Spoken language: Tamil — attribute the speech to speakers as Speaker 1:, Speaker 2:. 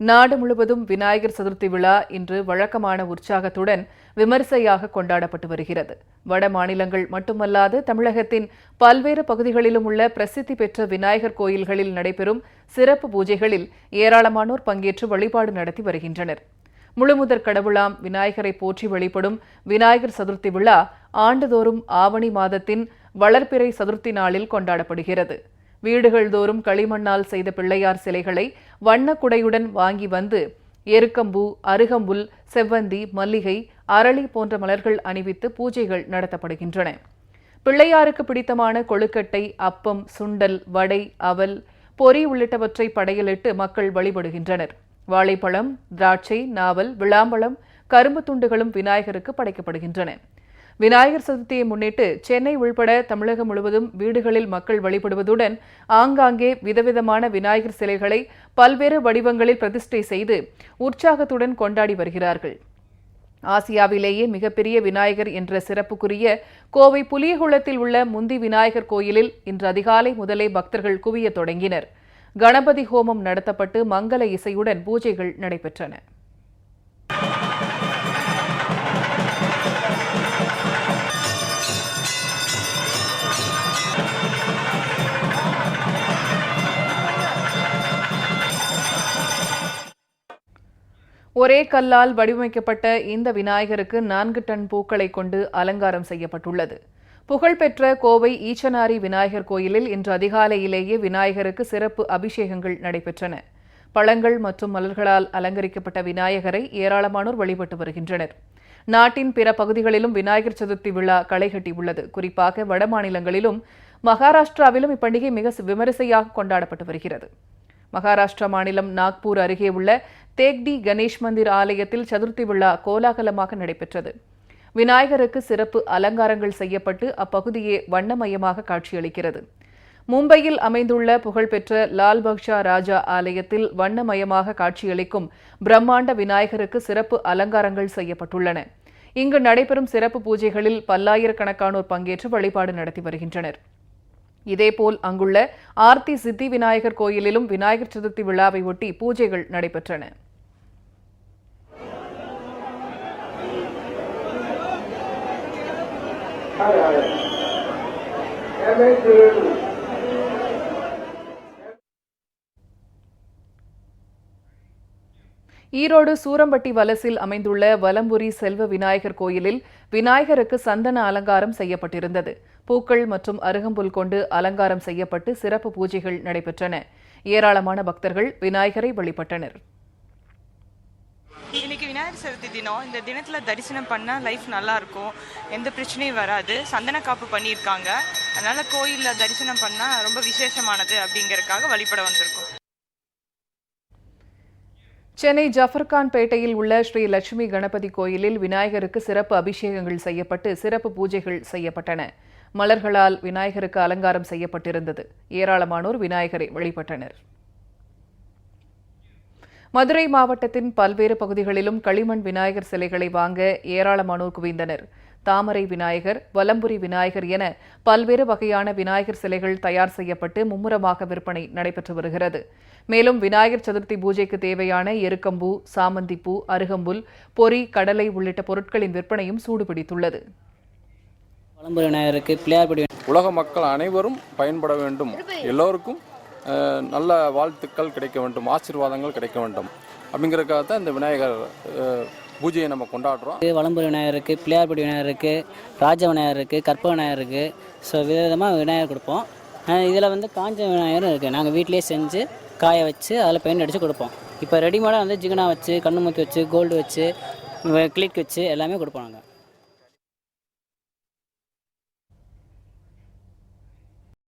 Speaker 1: நாடு முழுவதும் விநாயகர் சதுர்த்தி விழா இன்று வழக்கமான உற்சாகத்துடன் விமரிசையாக கொண்டாடப்பட்டு வருகிறது. வட மாநிலங்கள் மட்டுமல்லாது தமிழகத்தின் பல்வேறு பகுதிகளிலும் உள்ள பிரசித்தி பெற்ற விநாயகர் கோயில்களில் நடைபெறும் சிறப்பு பூஜைகளில் ஏராளமானோர் பங்கேற்று வழிபாடு நடத்தி வருகின்றனர். முழுமுதற் கடவுளாம் விநாயகரை போற்றி வழிபடும் விநாயகர் சதுர்த்தி விழா ஆண்டுதோறும் ஆவணி மாதத்தின் வளர்ப்பிறை சதுர்த்தி நாளில் கொண்டாடப்படுகிறது. வீடுகள் தோறும் களிமண்ணால் செய்த பிள்ளையார் சிலைகளை வண்ணக்குடையுடன் வாங்கி வந்து எருக்கம்பூ அருகம்புல் செவ்வந்தி மல்லிகை அரளி போன்ற மலர்கள் அணிவித்து பூஜைகள் நடத்தப்படுகின்றன. பிள்ளையாருக்கு பிடித்தமான கொழுக்கட்டை அப்பம் சுண்டல் வடை அவல் பொரி உள்ளிட்டவற்றை படையலிட்டு மக்கள் வழிபடுகின்றனர். வாழைப்பழம் திராட்சை நாவல் விளாம்பழம் கரும்பு துண்டுகளும் விநாயகருக்கு படைக்கப்படுகின்றன. விநாயகர் சதுர்த்தியை முன்னிட்டு சென்னை உள்பட தமிழகம் முழுவதும் வீடுகளில் மக்கள் வழிபடுவதுடன் ஆங்காங்கே விதவிதமான விநாயகர் சிலைகளை பல்வேறு வடிவங்களில் பிரதிஷ்டை செய்து உற்சாகத்துடன் கொண்டாடி வருகிறார்கள். ஆசியாவிலேயே மிகப்பெரிய விநாயகர் என்ற சிறப்புக்குரிய கோவை புலியகுளத்தில் உள்ள முந்தி விநாயகர் கோயிலில் இன்று அதிகாலை முதலே பக்தர்கள் குவியத் தொடங்கினர். கணபதி ஹோமம் நடத்தப்பட்டு மங்கள இசையுடன் பூஜைகள் நடைபெற்றன. ஒரே கல்லால் வடிவமைக்கப்பட்ட இந்த விநாயகருக்கு நான்கு டன் பூக்களை கொண்டு அலங்காரம் செய்யப்பட்டுள்ளது. புகழ்பெற்ற கோவை ஈச்சனாரி விநாயகர் கோயிலில் இன்று அதிகாலையிலேயே விநாயகருக்கு சிறப்பு அபிஷேகங்கள் நடைபெற்றன. பழங்கள் மற்றும் மலர்களால் அலங்கரிக்கப்பட்ட விநாயகரை ஏராளமானோர் வழிபட்டு வருகின்றனர். நாட்டின் பிற பகுதிகளிலும் விநாயகர் சதுர்த்தி விழா களைகட்டியுள்ளது குறிப்பாக வட மாநிலங்களிலும் மகாராஷ்டிராவிலும் இப்பண்டிகை மிக விமரிசையாக கொண்டாடப்பட்டு வருகிறது. மகாராஷ்டிரா மாநிலம் நாக்பூர் அருகே உள்ள தேக்டி கணேஷ் மந்திர் ஆலயத்தில் சதுர்த்தி விழா கோலாகலமாக நடைபெற்றது. விநாயகருக்கு சிறப்பு அலங்காரங்கள் செய்யப்பட்டு அப்பகுதியே வண்ணமயமாக காட்சியளிக்கிறது. மும்பையில் அமைந்துள்ள புகழ்பெற்ற லால் பக்ஷா ராஜா ஆலயத்தில் வண்ணமயமாக காட்சியளிக்கும் பிரம்மாண்ட விநாயகருக்கு சிறப்பு அலங்காரங்கள் செய்யப்பட்டுள்ளன. இங்கு நடைபெறும் சிறப்பு பூஜைகளில் பல்லாயிரக்கணக்கானோர் பங்கேற்று வழிபாடு நடத்தி வருகின்றனர். இதேபோல் அங்குள்ள ஆர்த்தி சித்தி விநாயகர் கோயிலிலும் விநாயகர் சதுர்த்தி விழாவை ஒட்டி பூஜைகள் நடைபெற்றன. ஈரோடு சூரம்பட்டி வலசில் அமைந்துள்ள வலம்புரி செல்வ விநாயகர் கோயிலில் விநாயகருக்கு சந்தன அலங்காரம் செய்யப்பட்டிருந்தது. பூக்கள் மற்றும் அருகம்புல் கொண்டு அலங்காரம் செய்யப்பட்டு சிறப்பு பூஜைகள் நடைபெற்றன. ஏராளமான பக்தர்கள் விநாயகரை வழிபட்டனர்.
Speaker 2: இன்னைக்கு விநாயகர் சதுர்த்தி தினம் இந்த தினத்துல தரிசனம் பண்ணால் லைஃப் நல்லா இருக்கும் எந்த பிரச்சனையும் வராது. சந்தன காப்பு பண்ணியிருக்காங்க. அதனால கோயில்ல தரிசனம் பண்ணா ரொம்ப விசேஷமானது அப்படிங்கறதுக்காக வழிபட வந்திருக்கோம்.
Speaker 1: சென்னை ஜஃபர்கான் பேட்டையில் உள்ள ஸ்ரீ லட்சுமி கணபதி கோயிலில் விநாயகருக்கு சிறப்பு அபிஷேகங்கள் செய்யப்பட்டு சிறப்பு பூஜைகள் செய்யப்பட்டன. மலர்களால் விநாயகருக்கு அலங்காரம் செய்யப்பட்டிருந்தது. ஏராளமானோர் விநாயகரை வழிபட்டனர். மதுரை மாவட்டத்தின் பல்வேறு பகுதிகளிலும் களிமண் விநாயகர் சிலைகளை வாங்க ஏராளமானோர் குவிந்தனர். தாமரை விநாயகர் வலம்புரி விநாயகர் என பல்வேறு வகையான விநாயகர் சிலைகள் தயார் செய்யப்பட்டு மும்முரமாக விற்பனை நடைபெற்று வருகிறது. மேலும் விநாயகர் சதுர்த்தி பூஜைக்கு தேவையான எருக்கம்பூ சாமந்திப்பூ அருகம்புல் பொறி கடலை உள்ளிட்ட பொருட்களின் விற்பனையும் சூடுபிடித்துள்ளது.
Speaker 3: வலம்புரி விநாயகருக்கு பிள்ளையார்படி
Speaker 4: உலக மக்கள் அனைவரும் பயன்பட வேண்டும். எல்லோருக்கும் நல்ல வாழ்த்துக்கள் கிடைக்க வேண்டும் ஆசீர்வாதங்கள் கிடைக்க வேண்டும். அப்படிங்கிறதுக்காக தான் இந்த விநாயகர் பூஜையை நம்ம கொண்டாடுறோம்.
Speaker 3: வலம்புரி இருக்குது பிள்ளையார்படி விநாயகர் இருக்குது ராஜ விநாயகர் இருக்குது கற்ப விநாயகர் இருக்குது ஸோ விதவிதமாக விநாயகர் கொடுப்போம். இதில் வந்து காஞ்ச விநாயகரும் இருக்குது நாங்கள் வீட்டிலேயே செஞ்சு காய வச்சு அதில் பெயிண்ட் அடித்து கொடுப்போம். இப்போ ரெடிமேடாக வந்து ஜிகனா வச்சு கண்ணு வச்சு கோல்டு வச்சு கிளிக் வச்சு எல்லாமே கொடுப்போம் நாங்கள்